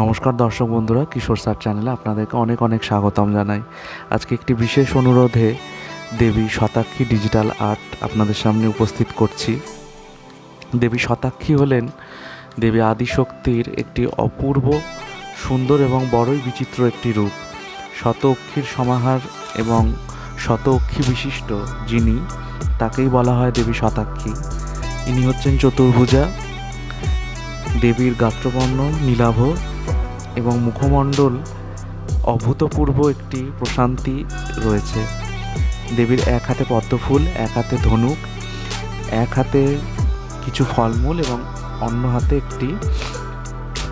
নমস্কার দর্শক বন্ধুরা, কিশোর স্যার চ্যানেলে আপনাদেরকে অনেক অনেক স্বাগতম জানাই। আজকে একটি বিশেষ অনুরোধে দেবী শতাক্ষী ডিজিটাল আর্ট আপনাদের সামনে উপস্থিত করছি। দেবী শতাক্ষী হলেন দেবী আদিশক্তির একটি অপূর্ব, সুন্দর এবং বড়ই বিচিত্র একটি রূপ। শত অক্ষীর সমাহার এবং শত অক্ষী বিশিষ্ট যিনি, তাকেই বলা হয় দেবী শতাক্ষী। ইনি হচ্ছেন চতুর্ভুজা, দেবীর গাত্রবর্ণ, নীলাভ এবং মুখমণ্ডল অভূতপূর্ব একটি প্রশান্তি রয়েছে। দেবীর এক হাতে পদ্মফুল, এক হাতে ধনুক, এক হাতে কিছু ফলমূল এবং অন্য হাতে একটি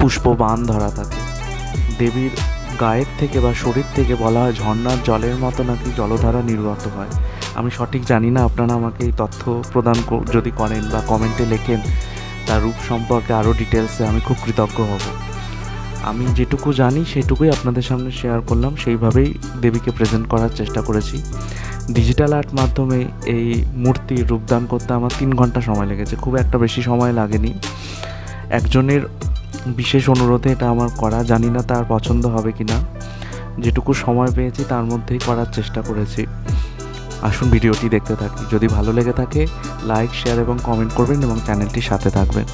পুষ্পবান ধরা থাকে। দেবীর গায়ের থেকে বা শরীর থেকে বলা হয় ঝর্ণার জলের মতো নাকি জলধারা নির্গত হয়। আমি সঠিক জানি না, আপনারা আমাকে এই তথ্য প্রদান যদি করেন বা কমেন্টে লেখেন, তার রূপ সম্পর্কে আরও ডিটেলসে আমি খুব কৃতজ্ঞ হব। আমি যেটুকু জানি, সেটুকুই আপনাদের সামনে শেয়ার করলাম। সেইভাবেই দেবীকে প্রেজেন্ট করার চেষ্টা করেছি। ডিজিটাল আর্ট মাধ্যমে এই মূর্তির রূপদান করতে আমার তিন ঘণ্টা সময় লেগেছে। খুব একটা বেশি সময় লাগেনি। একজনের বিশেষ অনুরোধে এটা আমার করা, জানি না তার পছন্দ হবে কি না যেটুকু সময় পেয়েছি, তার মধ্যেই করার চেষ্টা করেছি। আসুন ভিডিওটি দেখতে থাকি। যদি ভালো লেগে থাকে লাইক শেয়ার এবং কমেন্ট করবেন এবং চ্যানেলটির সাথে থাকবেন।